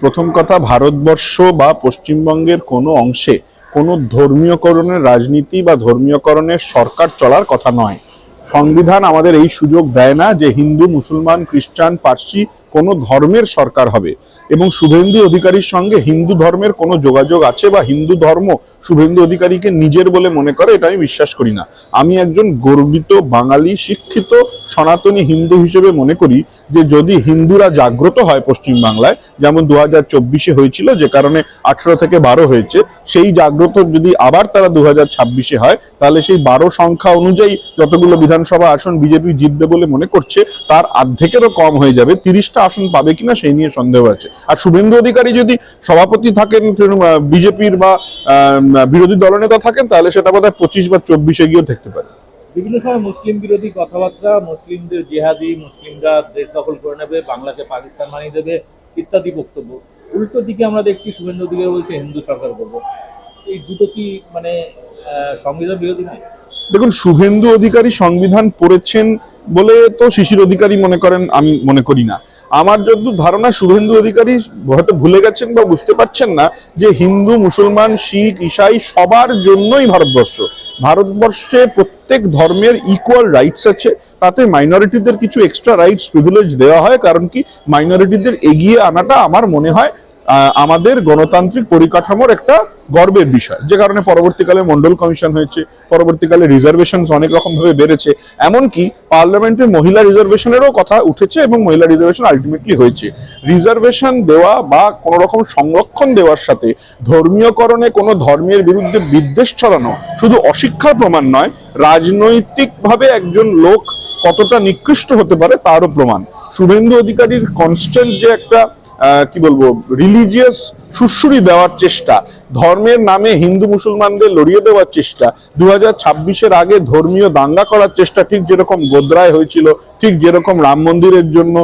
প্রথম কথা, ভারতবর্ষ বা পশ্চিমবঙ্গের কোনো অংশে কোনো ধর্মীয়করণের রাজনীতি বা ধর্মীয়করণের সরকার চলার কথা নয়। সংবিধান আমাদের এই সুযোগ দেয় না যে হিন্দু, মুসলমান, খ্রিস্টান, পার্সি কোনো ধর্মের সরকার হবে। এবং শুভেন্দু অধিকারীর সঙ্গে হিন্দু ধর্মের কোনো যোগাযোগ আছে বা হিন্দু ধর্ম শুভেন্দু অধিকারীকে নিজের বলে মনে করে, এটা আমি বিশ্বাস করি না। আমি একজন গর্বিত বাঙালি, শিক্ষিত, সনাতনী হিন্দু হিসেবে মনে করি যে যদি হিন্দুরা জাগ্রত হয় পশ্চিমবাংলায়, যেমন দু হাজার চব্বিশে হয়েছিল, যে কারণে আঠেরো থেকে বারো হয়েছে, সেই জাগ্রত যদি আবার তারা দু হাজার ছাব্বিশে হয়, তাহলে সেই বারো সংখ্যা অনুযায়ী যতগুলো বিধানসভা আসন বিজেপি জিতবে বলে মনে করছে, তার অর্ধেকেরও কম হয়ে যাবে, তিরিশটা আসন পাবে কিনা সেই নিয়ে সন্দেহ আছে। আর শুভেন্দু অধিকারী যদি সভাপতি থাকেন বিজেপির বা বিরোধী দলনেতা থাকেন তাহলে সেটা বোধহয় পঁচিশ বা চব্বিশে গিয়েও থাকতে পারে। বিভিন্ন সময় মুসলিম বিরোধী কথাবার্তা মুসলিমদের জেহাদি মুসলিমরা দেশ দখল করে নেবে বাংলাকে পাকিস্তান বানিয়ে দেবে ইত্যাদি বক্তব্য। উল্টো দিকে আমরা দেখছি শুভেন্দু অধিকারী বলছে হিন্দু সরকার করব। এই দুটো কি মানে সংবিধান বিরোধী নয়? দেখুন শুভেন্দু অধিকারী সংবিধান পড়েছেন বলে তো শিশির অধিকারী মনে করেন আমি মনে করি না। আমার যতদূর ধারণা, শুভেন্দু অধিকারী হয়তো ভুলে গেছেন বা বুঝতে পারছেন না যে হিন্দু, মুসলমান, শিখ, ইসাই সবার জন্যই ভারতবর্ষ। ভারতবর্ষে প্রত্যেক ধর্মের ইকুয়াল রাইটস আছে। তাতে মাইনরিটিদের কিছু এক্সট্রা রাইটস প্রিভিলেজ দেওয়া হয়। কারণ কি? মাইনরিটিদের এগিয়ে আনাটা আমার মনে হয় আমাদের গণতান্ত্রিক পরিকাঠামোর একটা গর্বের বিষয়। যে কারণে পরবর্তীকালে মন্ডল কমিশন হয়েছে, পরবর্তীকালে রিজার্ভেশন অনেক রকম ভাবে বেড়েছে, এমনকি পার্লামেন্টে মহিলা রিজার্ভেশনেরও কথা উঠেছে এবং মহিলা রিজার্ভেশন আলটিমেটলি হয়েছে। রিজার্ভেশন দেওয়া বা কোনো রকম সংরক্ষণ দেওয়ার সাথে ধর্মীয়করণে কোনো ধর্মের বিরুদ্ধে বিদ্বেষ ছড়ানো শুধু অশিক্ষার প্রমাণ নয়, রাজনৈতিকভাবে একজন লোক কতটা নিকৃষ্ট হতে পারে তারও প্রমাণ। শুভেন্দু অধিকারীর কনস্ট্যান্ট যে একটা কি বলব রিলিজিয়াস সুশ্রুরি দেওয়ার চেষ্টা, ধর্মের নামে হিন্দু মুসলমানদের লড়িয়ে দেওয়ার চেষ্টা দু হাজার ছাব্বিশের আগে ধর্মীয় দাঙ্গা করার চেষ্টা ঠিক যেরকম গোদ্রায় হয়েছিল, ঠিক যেরকম রাম মন্দিরের জন্য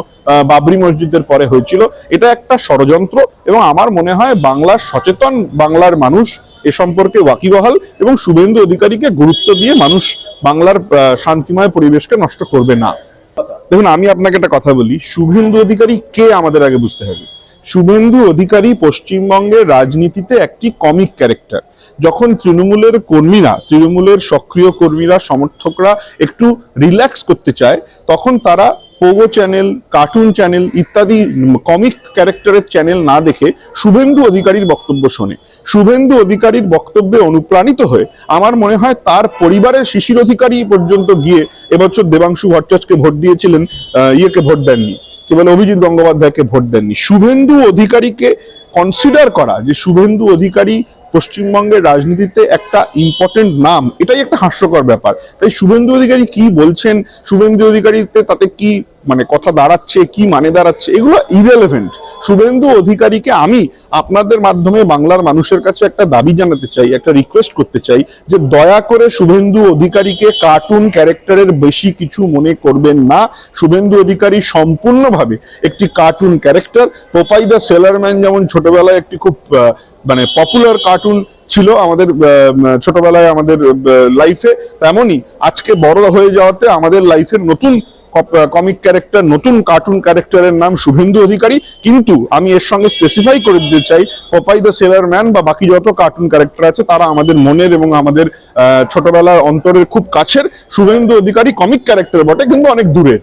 বাবরি মসজিদের পরে হয়েছিল, এটা একটা ষড়যন্ত্র এবং আমার মনে হয় বাংলার সচেতন বাংলার মানুষ এ সম্পর্কে ওয়াকিবহাল এবং শুভেন্দু অধিকারীকে গুরুত্ব দিয়ে মানুষ বাংলার শান্তিময় পরিবেশকে নষ্ট করবে না। দেখুন, আমি আপনাকে একটা কথা বলি। শুভেন্দু অধিকারী কে আমাদের আগে বুঝতে হবে? শুভেন্দু অধিকারী পশ্চিমবঙ্গের রাজনীতিতে একটি কমিক ক্যারেক্টার যখন তৃণমূলের কর্মীরা, তৃণমূলের সক্রিয় কর্মীরা, সমর্থকরা একটু রিল্যাক্স করতে চায়, তখন তারা পোগো চ্যানেল, কার্টুন চ্যানেল ইত্যাদি কমিক ক্যারেক্টারের চ্যানেল না দেখে শুভেন্দু অধিকারীর বক্তব্য শোনে। শুভেন্দু অধিকারীর বক্তব্যে অনুপ্রাণিত হয়ে আমার মনে হয় তার পরিবারের শিশির অধিকারী পর্যন্ত গিয়ে এবছর দেবাংশু ভট্টাচকে ভোট দিয়েছিলেন ইয়েকে ভোট দেননি। কেবল অভিজিৎ গঙ্গোপাধ্যায়কে ভোট দেননি। শুভেন্দু অধিকারীকে কনসিডার করা যে শুভেন্দু অধিকারী পশ্চিমবঙ্গের রাজনীতিতে একটা ইম্পর্টেন্ট নাম, এটাই একটা হাস্যকর ব্যাপার। তাই শুভেন্দু অধিকারী কি বলছেন? শুভেন্দু অধিকারীতে তাতে কি মানে কথা দাঁড়াচ্ছে, কি মানে দাঁড়াচ্ছে, এগুলো ইরেলেভেন্ট শুভেন্দু অধিকারীকে আমি আপনাদের মাধ্যমে বাংলার মানুষের কাছে একটা দাবি জানাতে চাই, একটা রিকোয়েস্ট করতে চাই যে দয়া করে শুভেন্দু অধিকারীকে কার্টুন ক্যারেক্টারের বেশি কিছু মনে করবেন না। শুভেন্দু অধিকারী সম্পূর্ণভাবে একটি cartoon character Popeye the sailorman যেমন ছোটবেলায় একটি খুব মানে পপুলার কার্টুন ছিল আমাদের ছোটবেলায় আমাদের লাইফে তেমনই আজকে বড় হয়ে যাওয়াতে আমাদের লাইফের নতুন কমিক ক্যারেক্টার নতুন কার্টুন ক্যারেক্টারের নাম শুভেন্দু অধিকারী। কিন্তু আমি এর সঙ্গে স্পেসিফাই করে দিতে চাই পপাই দ্য সেলার ম্যান বা বাকি যত কার্টুন ক্যারেক্টার আছে, তারা আমাদের মনের এবং আমাদের ছোটবেলার অন্তরের খুব কাছের শুভেন্দু অধিকারী কমিক ক্যারেক্টার বটে, কিন্তু অনেক দূরের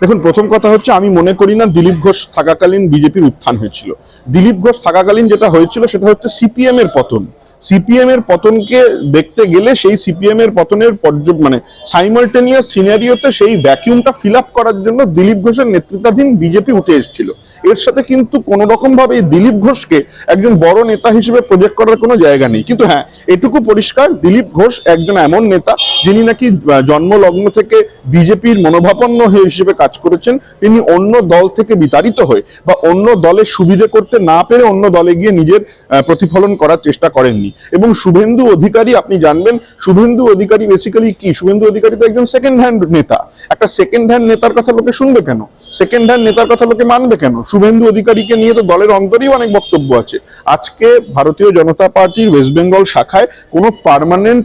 দেখুন, প্রথম কথা হচ্ছে আমি মনে করি না দিলীপ ঘোষ থাকাকালীন বিজেপির উত্থান হয়েছিল। দিলীপ ঘোষ থাকাকালীন যেটা হয়েছিল, সেটা হচ্ছে সিপিএম এর পতন। সিপিএম এর পতনকে দেখতে গেলে সেই সিপিএম এর পতনের পর্য মানে সাইমালটেনিয়াস সিনারিওতে সেই ভ্যাকিউমটা ফিল আপ করার জন্য দিলীপ ঘোষের নেতৃত্বাধীন বিজেপি উঠে এসেছিল। এর সাথে কিন্তু কোনো রকম ভাবে এই দিলীপ ঘোষকে একজন বড় নেতা হিসেবে প্রজেক্ট করার কোনো জায়গা নেই। কিন্তু হ্যাঁ এটুকু পরিষ্কার, দিলীপ ঘোষ একজন এমন নেতা যিনি নাকি জন্মলগ্ন থেকে বিজেপির মনোভাপন্ন হিসেবে কাজ করেছেন। তিনি অন্য দল থেকে বিতাড়িত হয়ে বা অন্য দলের সুবিধে করতে না পেরে অন্য দলে গিয়ে নিজের প্রতিফলন করার চেষ্টা করেননি। এবং শুভেন্দু অধিকারী, আপনি জানবেন, শুভেন্দু অধিকারী বেসিক্যালি কি? শুভেন্দু অধিকারী তো একজন সেকেন্ড হ্যান্ড নেতা। একটা সেকেন্ড হ্যান্ড নেতার কথা লোকে শুনবে কেন? সেকেন্ড হ্যান্ড নেতার কথা লোকে মানবে কেন? শুভেন্দু অধিকারীকে নিয়ে তো দলের অন্তরেই অনেক বক্তব্য আছে। আজকে ভারতীয় জনতা পার্টির ওয়েস্ট বেঙ্গল শাখায় কোনো পার্মানেন্ট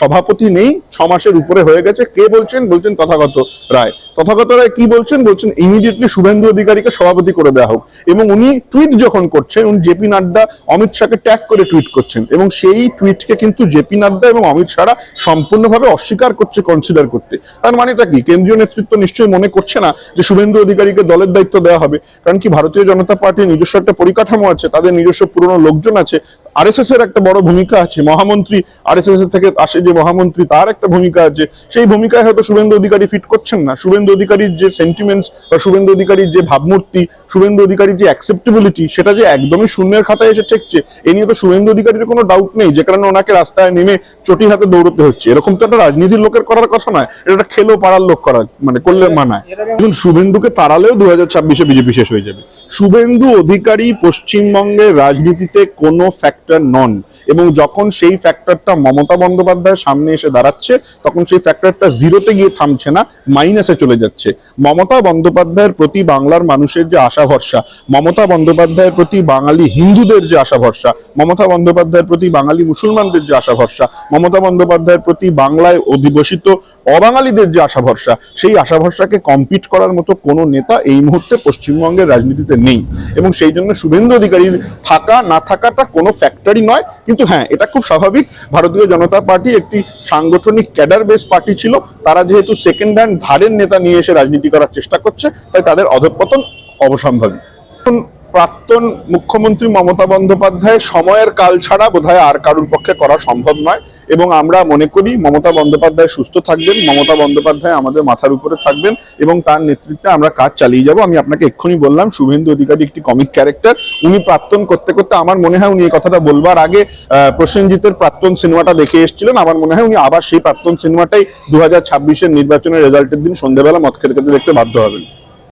সভাপতি নেই, ছ মাসের উপরে হয়ে গেছে। কে বলছেন? বলছেন তথাগত রায়। তথাগত রায় কি বলছেন? বলছেন ইমিডিয়েটলি শুভেন্দু অধিকারীকে সভাপতি করে দেওয়া হোক। এবং উনি টুইট যখন করছেন, উনি জেপি নাড্ডা, অমিত শাহকে ট্যাগ করে টুইট করছেন। এবং সেই টুইটকে কিন্তু জেপি নাড্ডা এবং অমিত শাহরা সম্পূর্ণভাবে অস্বীকার করছে কনসিডার করতে। তার মানেটা কি? কেন্দ্রীয় নেতৃত্ব নিশ্চয়ই মনে করছে না যে শুভেন্দু অধিকারীকে দলের দায়িত্ব দেওয়া হবে। কারণ কি ভারতীয় জনতা পার্টির নিজস্ব একটা পরিকাঠামো আছে তাদের নিজস্ব পুরনো লোকজন আছে আরএসএস এর একটা বড় ভূমিকা আছে। মহামন্ত্রী আরএসএস এর থেকে আসে যে মহামন্ত্রী তার একটা ভূমিকা আছে। সেই ভূমিকায় হয়তো শুভেন্দু অধিকারী ফিট করছেন না। শুভেন্দু অধিকারীর যে সেন্টিমেন্টস বা শুভেন্দু অধিকারীর যে ভাবমূর্তি শুভেন্দু অধিকারীর যে অ্যাকসেপ্টেবিলিটি সেটা যে একদমই শূন্যের খাতায় এসে ঠেকছে এ নিয়ে তো শুভেন্দু অধিকারীর কোনো ডাউট নেই। যে কারণে ওনাকে রাস্তায় নেমে চটি হাতে দৌড়তে হচ্ছে। এরকম তো একটা রাজনীতির লোকের করার কথা নয়। এটা খেলো পাড়ার লোক করা মানে করলে মানায়। এর আগে তাড়ালেও দু হাজার ছাব্বিশে বিজেপি শেষ হয়ে যাবে। শুভেন্দু অধিকারী পশ্চিমবঙ্গের রাজনীতিতে কোনো ফ্যাক্টর নন এবং যখন সেই ফ্যাক্টরটা মমতা বন্দ্যোপাধ্যায়ের সামনে এসে দাঁড়াচ্ছে, তখন সেই ফ্যাক্টরটা জিরোতে গিয়ে থামছে না মাইনাসে চলে যাচ্ছে। মমতা বন্দ্যোপাধ্যায়ের প্রতি বাংলার মানুষের যে আশা ভরসা মমতা বন্দ্যোপাধ্যায়ের প্রতি বাঙালি হিন্দুদের যে আশা ভরসা মমতা বন্দ্যোপাধ্যায়ের প্রতি বাঙালি মুসলমানদের যে আশা ভরসা মমতা বন্দ্যোপাধ্যায়ের প্রতি বাংলায় অধিবসিত অবাঙালিদের যে আশা ভরসা সেই আশা ভরসাকে কম্পিট করার মতো কোনো নেতা এই মুহূর্তে পশ্চিমবঙ্গের রাজনীতিতে নেই। এবং সেই জন্য শুভেন্দু অধিকারীর থাকা, না থাকাটা কোনো ফ্যাক্টরি নয়। কিন্তু হ্যাঁ এটা খুব স্বাভাবিক। ভারতীয় জনতা পার্টি একটি সাংগঠনিক ক্যাডার বেস পার্টি ছিল। তারা যেহেতু সেকেন্ড হ্যান্ড ধারের নেতা নিয়ে এসে রাজনীতি করার চেষ্টা করছে, তাই তাদের অধঃপতন অবসম্ভাবী। প্রাক্তন মুখ্যমন্ত্রী মমতা বন্দ্যোপাধ্যায় সময়ের কাল ছাড়া বোধহয় আর কারুর পক্ষে করা সম্ভব নয়। এবং আমরা মনে করি মমতা বন্দ্যোপাধ্যায় সুস্থ থাকবেন, মমতা বন্দ্যোপাধ্যায় আমাদের মাথার উপরে থাকবেন এবং তার নেতৃত্বে আমরা কাজ চালিয়ে যাব। আমি আপনাকে এক্ষুনি বললাম, শুভেন্দু অধিকারী একটি কমিক ক্যারেক্টার উনি প্রাক্তন করতে করতে আমার মনে হয় উনি এই কথাটা বলবার আগে প্রসেনজিতের প্রাক্তন সিনেমাটা দেখে এসেছিলেন। আমার মনে হয় উনি আবার সেই প্রাক্তন সিনেমাটাই দু হাজার ছাব্বিশের নির্বাচনের রেজাল্টের দিন সন্ধ্যেবেলা মদ খেতে খেতে দেখতে বাধ্য হবেন।